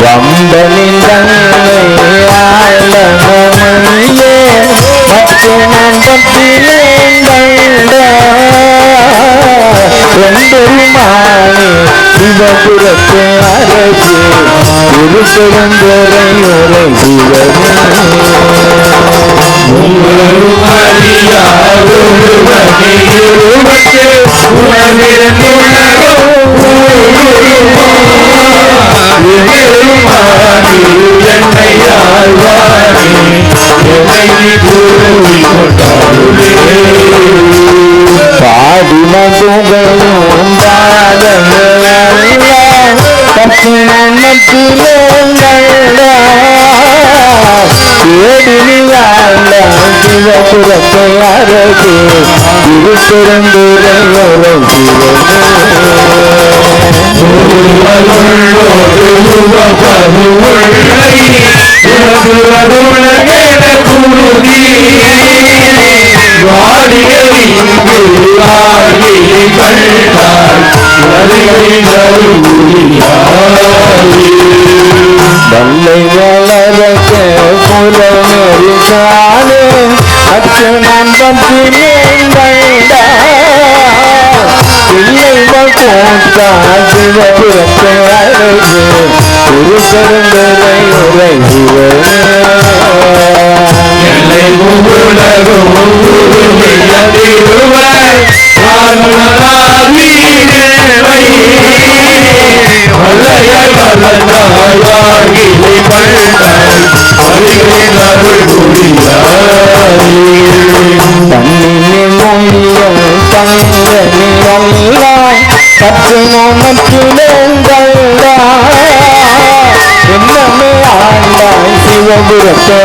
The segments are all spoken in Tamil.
வம்பனின் தன்னை ஆழமையே பத்து நம்பத்திலேந்தெருமானே சிவபுரத்து அரசு திருப்பெருந்துரை உரை பாடின சிவபுரத்தை அரசு திருப்பெருந்துரை உரை வல்லை வளரக்க புலமெரிசாலே அச்சனான் பத்திலேண்டா பிள்ளைகள் கூட்டா சிவபுரத்தை அழகு அல்லாய் பத்து நாமத்திலேண்டா என்னமே ஆண்டாய் சிவபுரத்தை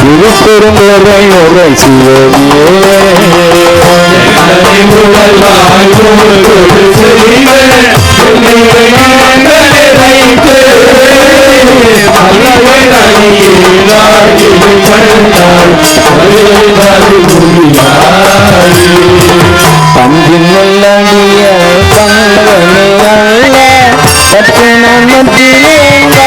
திருப்பெருந்துரை உரை சிவனியே பந்தின் உள்ளடிய பங்கனி அல்ல பத்து நாமத்திலேண்டா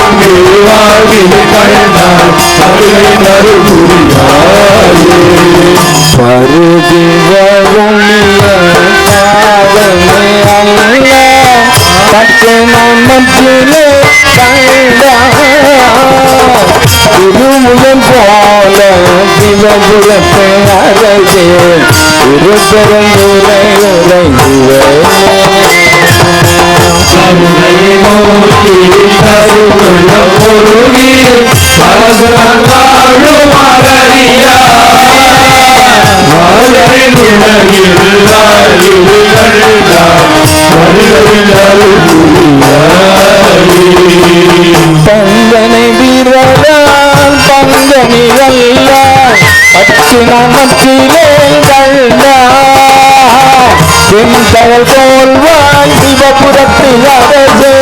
மறந்த வாழ்வில் கண்டால் அருளை தருகிறாயே பருதி வருணிய பாவமே அல்ல பத்து மத்திலே திருமுகம் போல சிவபுரத்தை அழகே திருப்பெருந்துரை உரை கருணை அல்ல பத்து நமத்திலே கண்டா போல் போல்வாய் சிவபுரத்தில் அரசே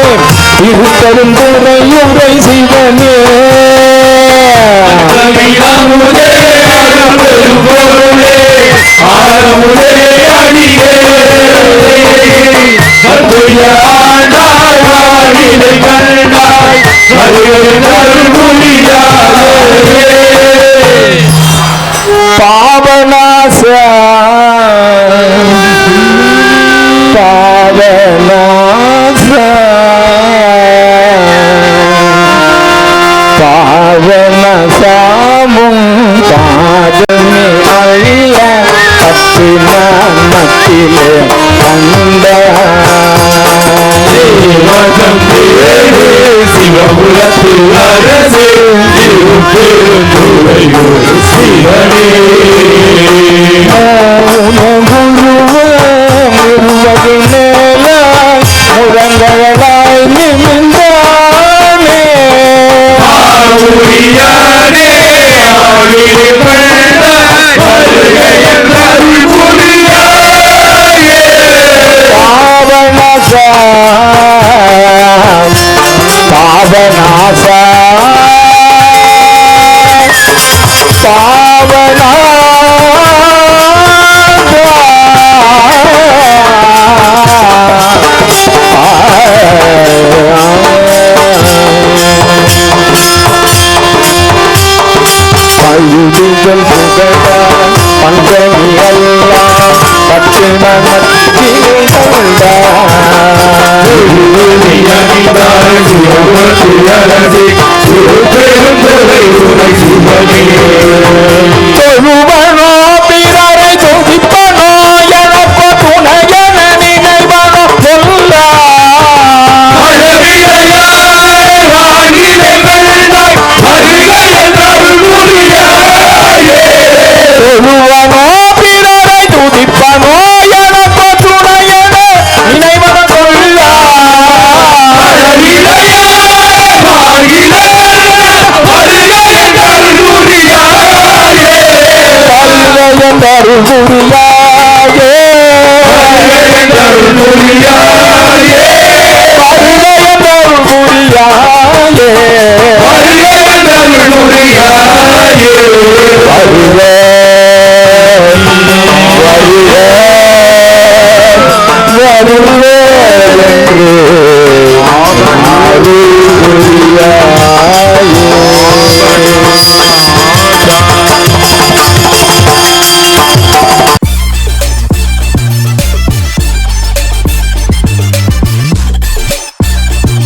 இருப்பெருந்துரை உரை சிவனே தமிழமுதே கண்டாய் பாவநாச பாவநாசா பாவனசாமும் பாதமே அழிய பத்தின கண்ட. தேவதம் தேவே சிவபுரத்து சிவனே பழுதுகள் புகழ பஞ்சமி அல்ல பச்சிம மத்தியில் India